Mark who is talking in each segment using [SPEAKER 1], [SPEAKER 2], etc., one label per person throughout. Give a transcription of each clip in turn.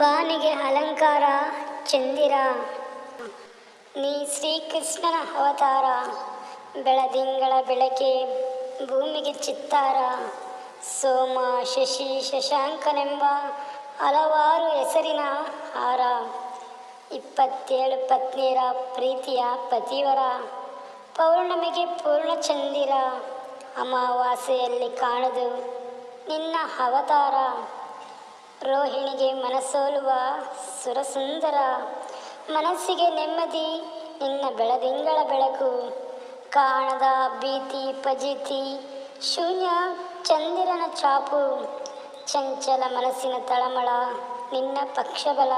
[SPEAKER 1] ಬಾನಿಗೆ ಅಲಂಕಾರ, ಚಂದಿರ. ನೀ ಶ್ರೀಕೃಷ್ಣನ ಅವತಾರ, ಬೆಳದಿಂಗಳ ಬೆಳಕೆ, ಭೂಮಿಗೆ ಚಿತ್ತಾರ, ಸೋಮ, ಶಶಿ, ಶಶಾಂಕನೆಂಬ ಹಲವಾರು ಹೆಸರಿನ ಹಾರ. ಇಪ್ಪತ್ತೇಳು ಪತ್ನಿಯರ ಪ್ರೀತಿಯ ಪತಿವರ, ಪೌರ್ಣಮಿಗೆ ಪೂರ್ಣಚಂದಿರ ಅಮಾವಾಸ್ಯೆಯಲ್ಲಿ ಕಾಣದು ನಿನ್ನ ಅವತಾರ. ರೋಹಿಣಿಗೆ ಮನಸೋಲುವ ಸುರಸುಂದರ, ಮನಸ್ಸಿಗೆ ನೆಮ್ಮದಿ, ನಿನ್ನ ಬೆಳದಿಂಗಳ ಬೆಳಕು, ಕಾಣದ ಭೀತಿ ಪಜಿತಿ, ಶೂನ್ಯ ಚಂದಿರನ ಚಾಪು, ಚಂಚಲ ಮನಸ್ಸಿನ ತಳಮಳ, ನಿನ್ನ ಪಕ್ಷಬಲ,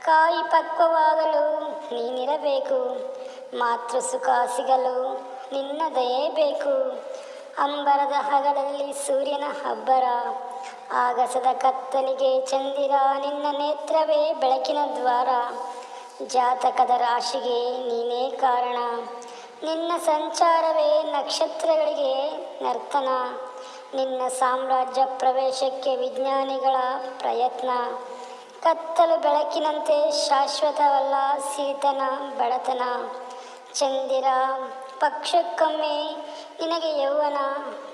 [SPEAKER 1] ಕಾಯಿ ಪಕ್ವವಾಗಲು ನೀನಿರಬೇಕು, ಮಾತೃ ಸುಖ ಸಿಗಲು ನಿನ್ನ ದಯೆ ಬೇಕು, ಅಂಬರದ ಹಗಲಲ್ಲಿ ಸೂರ್ಯನ ಹಬ್ಬರ ಆಗಸದ ಕತ್ತಲಿಗೆ ಚಂದಿರ ನಿನ್ನ ನೇತ್ರವೇ ಬೆಳಕಿನ ದ್ವಾರ. ಜಾತಕದ ರಾಶಿಗೆ ನೀನೇ ಕಾರಣ. ನಿನ್ನ ಸಂಚಾರವೇ ನಕ್ಷತ್ರಗಳಿಗೆ ನರ್ತನ. ನಿನ್ನ ಸಾಮ್ರಾಜ್ಯ ಪ್ರವೇಶಕ್ಕೆ ವಿಜ್ಞಾನಿಗಳ ಪ್ರಯತ್ನ. ಕತ್ತಲು ಬೆಳಕಿನಂತೆ ಶಾಶ್ವತವಲ್ಲ ಸೀತನ ಬಡತನ. ಚಂದಿರ, ಪಕ್ಷಕ್ಕೊಮ್ಮೆ ನಿನಗೆ ಯೌವನ,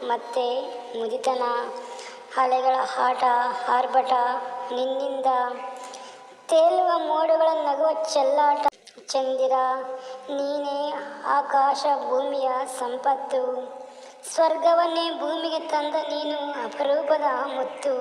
[SPEAKER 1] ಮತ್ತೆ ಮುದಿತನ. ಅಲೆಗಳ ಆಟ ಆರ್ಭಟ ನಿನ್ನಿಂದ ತೇಲುವ ಮೋಡಗಳ ನಗುವ ಚೆಲ್ಲಾಟ. ಚಂದಿರ, ನೀನೇ ಆಕಾಶ ಭೂಮಿಯ ಸಂಪತ್ತು. ಸ್ವರ್ಗವನ್ನೇ ಭೂಮಿಗೆ ತಂದ ನೀನು ಅಪರೂಪದ ಮುತ್ತು.